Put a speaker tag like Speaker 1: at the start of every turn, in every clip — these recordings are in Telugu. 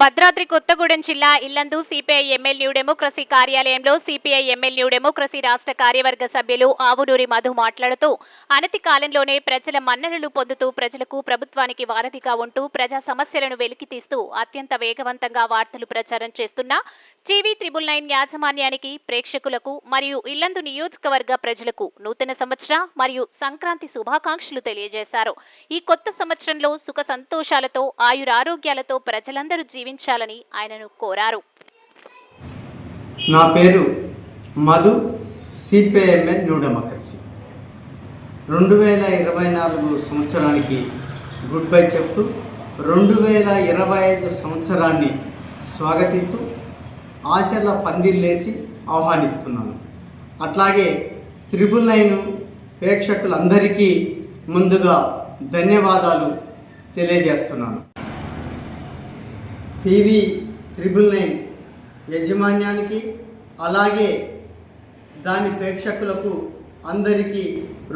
Speaker 1: భద్రాద్రి కొత్తగూడెం జిల్లా Yellandu CPI ML new democracy కార్యాలయంలో సిపిఐ ఎమ్మెల్ న్యూ డెమోక్రసీ రాష్ట్ర కార్యవర్గ సభ్యులు ఆవునూరి మధు మాట్లాడుతూ అనతి కాలంలోనే ప్రజల మన్ననలు పొందుతూ ప్రజలకు ప్రభుత్వానికి వారధిగా ఉంటూ ప్రజా సమస్యలను వెలికితీస్తూ అత్యంత వేగవంతంగా వార్తలు ప్రచారం చేస్తున్న టీవీ త్రిబుల్ నైన్ యాజమాన్యానికి ప్రేక్షకులకు మరియు ఇల్లందు నియోజకవర్గ ప్రజలకు నూతన సంవత్సర మరియు సంక్రాంతి శుభాకాంక్షలు తెలియజేశారు. ఈ కొత్త సంవత్సరంలో సుఖ సంతోషాలతో ఆయురారోగ్యాలతో ప్రజలందరూ జీవి జీవించాలని ఆయనను కోరారు.
Speaker 2: నా పేరు మధు సిపిఐఎంఎల్ న్యూ డెమోక్రసీ రెండు వేల ఇరవై నాలుగు సంవత్సరానికి గుడ్ బై చెప్తూ రెండు వేల ఇరవై ఐదు సంవత్సరాన్ని స్వాగతిస్తూ ఆశల పందిర్లేసి ఆహ్వానిస్తున్నాను. అట్లాగే త్రిబుల్ నైన్ ప్రేక్షకులందరికీ ముందుగా ధన్యవాదాలు తెలియజేస్తున్నాను. టీవీ త్రిబుల్ నైన్ యజమాన్యానికి అలాగే దాని ప్రేక్షకులకు అందరికీ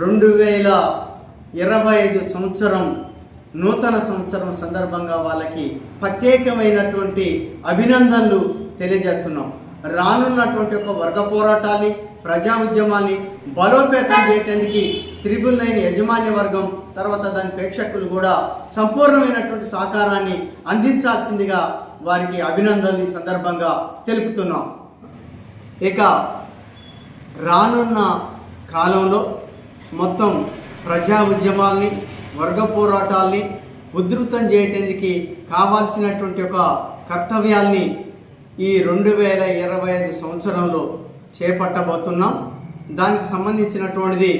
Speaker 2: రెండు వేల ఇరవై ఐదు సంవత్సరం నూతన సంవత్సరం సందర్భంగా వాళ్ళకి ప్రత్యేకమైనటువంటి అభినందనలు తెలియజేస్తున్నాం. రానున్నటువంటి ఒక వర్గ పోరాటాన్ని ప్రజా ఉద్యమాన్ని బలోపేతం చేయటానికి త్రిబుల్ నైన్ యజమాన్య వర్గం తర్వాత దాని ప్రేక్షకులు కూడా సంపూర్ణమైనటువంటి సహకారాన్ని అందించాల్సిందిగా వారికి అభినందనలు ఈ సందర్భంగా తెలుపుతున్నాం. ఇక రానున్న కాలంలో మొత్తం ప్రజా ఉద్యమాల్ని వర్గ పోరాటాల్ని ఉధృతం చేయటానికి కావాల్సినటువంటి ఒక కర్తవ్యాల్ని ఈ రెండు వేల ఇరవై ఐదు సంవత్సరంలో చేపట్టబోతున్నాం. దానికి సంబంధించినటువంటిది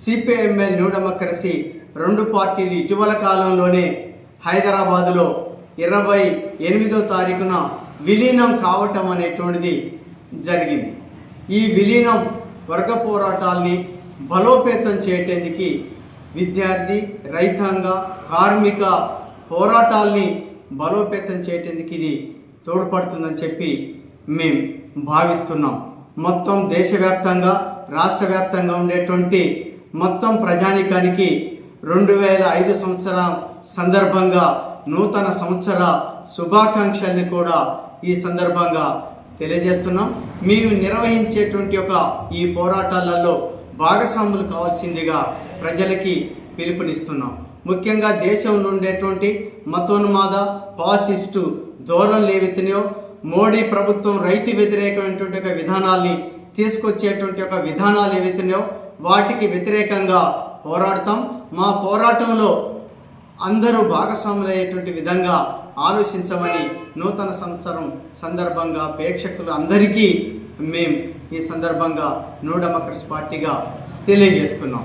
Speaker 2: సిపిఎంఎల్ న్యూ డెమోక్రసీ రెండు పార్టీలు ఇటీవల కాలంలోనే హైదరాబాదులో ఇరవై ఎనిమిదో తారీఖున విలీనం కావటం అనేటువంటిది జరిగింది. ఈ విలీనం వర్గ పోరాటాల్ని బలోపేతం చేయటానికి విద్యార్థి రైతాంగ కార్మిక పోరాటాల్ని బలోపేతం చేయటానికి ఇది తోడ్పడుతుందని చెప్పి మేము భావిస్తున్నాం. మొత్తం దేశవ్యాప్తంగా రాష్ట్ర వ్యాప్తంగా ఉండేటువంటి మొత్తం ప్రజానికానికి రెండు వేల ఐదు సంవత్సరం సందర్భంగా నూతన సంవత్సర శుభాకాంక్షల్ని కూడా ఈ సందర్భంగా తెలియజేస్తున్నాం. మేము నిర్వహించేటువంటి ఒక ఈ పోరాటాలలో భాగస్వాములు కావాల్సిందిగా ప్రజలకి పిలుపునిస్తున్నాం. ముఖ్యంగా దేశంలో ఉండేటువంటి మతోన్మాద పాసిస్టు ధోరణులు ఏవైతున్నాయో మోడీ ప్రభుత్వం రైతు వ్యతిరేకమైనటువంటి ఒక విధానాల్ని తీసుకొచ్చేటువంటి ఒక విధానాలు ఏవైతున్నాయో వాటికి వ్యతిరేకంగా పోరాడతాం. మా పోరాటంలో అందరూ భాగస్వాములయ్యేటువంటి విధంగా ఆలోచించమని నూతన సంవత్సరం సందర్భంగా ప్రేక్షకులు అందరికీ మేము ఈ సందర్భంగా నో డెమోక్రసీ పార్టీగా తెలియజేస్తున్నాం.